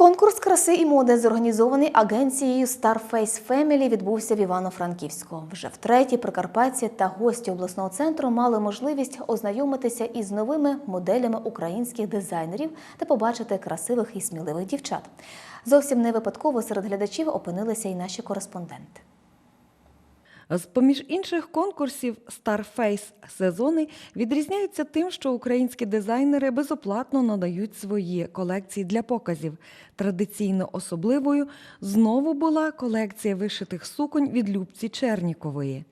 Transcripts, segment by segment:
Конкурс краси і моди, зорганізований агенцією Starface Family, відбувся в Івано-Франківську. Вже втретє прикарпатці та гості обласного центру мали можливість ознайомитися із новими моделями українських дизайнерів та побачити красивих і сміливих дівчат. Зовсім не випадково серед глядачів опинилися і наші кореспонденти. З-поміж інших конкурсів Starface сезони відрізняються тим, що українські дизайнери безоплатно надають свої колекції для показів. Традиційно особливою знову була колекція вишитих суконь від Любці Чернікової.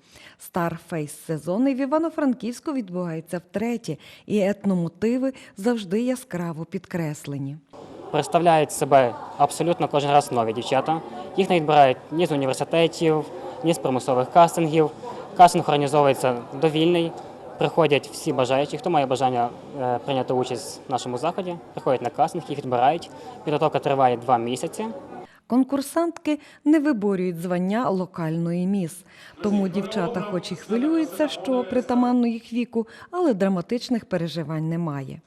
Starface сезони в Івано-Франківську відбуваються втретє, і етномотиви завжди яскраво підкреслені. представляють себе абсолютно кожен раз нові дівчата. Їх не відбирають ні з університетів, ні з примусових кастингів. Кастинг організовується довільний. Приходять всі бажаючі, хто має бажання е, прийняти участь в нашому заході, приходять на кастинг, їх відбирають. Підготовка триває два місяці. Конкурсантки не виборюють звання локальної міс. Тому дівчата, хоч і хвилюються, що притаманно їх віку, але драматичних переживань немає.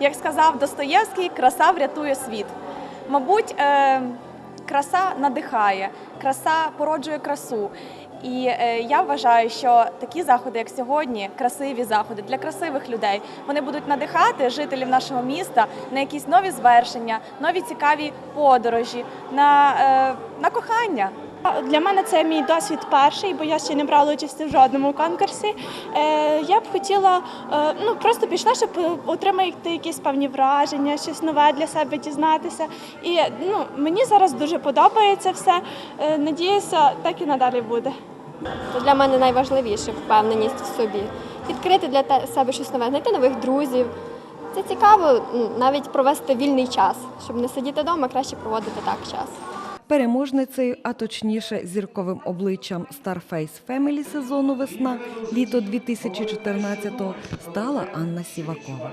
Як сказав Достоєвський, краса врятує світ. Мабуть, е, краса надихає, краса породжує красу. І е, я вважаю, що такі заходи, як сьогодні, красиві заходи для красивих людей, вони будуть надихати жителів нашого міста на якісь нові звершення, нові цікаві подорожі, на, е, на кохання. Для мене це мій досвід перший, бо я ще не брала участі в жодному конкурсі. Е, я б хотіла, е, ну просто пішла, щоб отримати якісь певні враження, щось нове для себе дізнатися. І ну, мені зараз дуже подобається все. Е, надіюся, так і надалі буде. Для мене найважливіше впевненість в собі. Відкрити для себе щось нове, знайти нових друзів. Це цікаво навіть провести вільний час, щоб не сидіти вдома, краще проводити так час. Переможницею, а точніше зірковим обличчям Starface Family сезону весна літо 2014-го стала Анна Сівакова.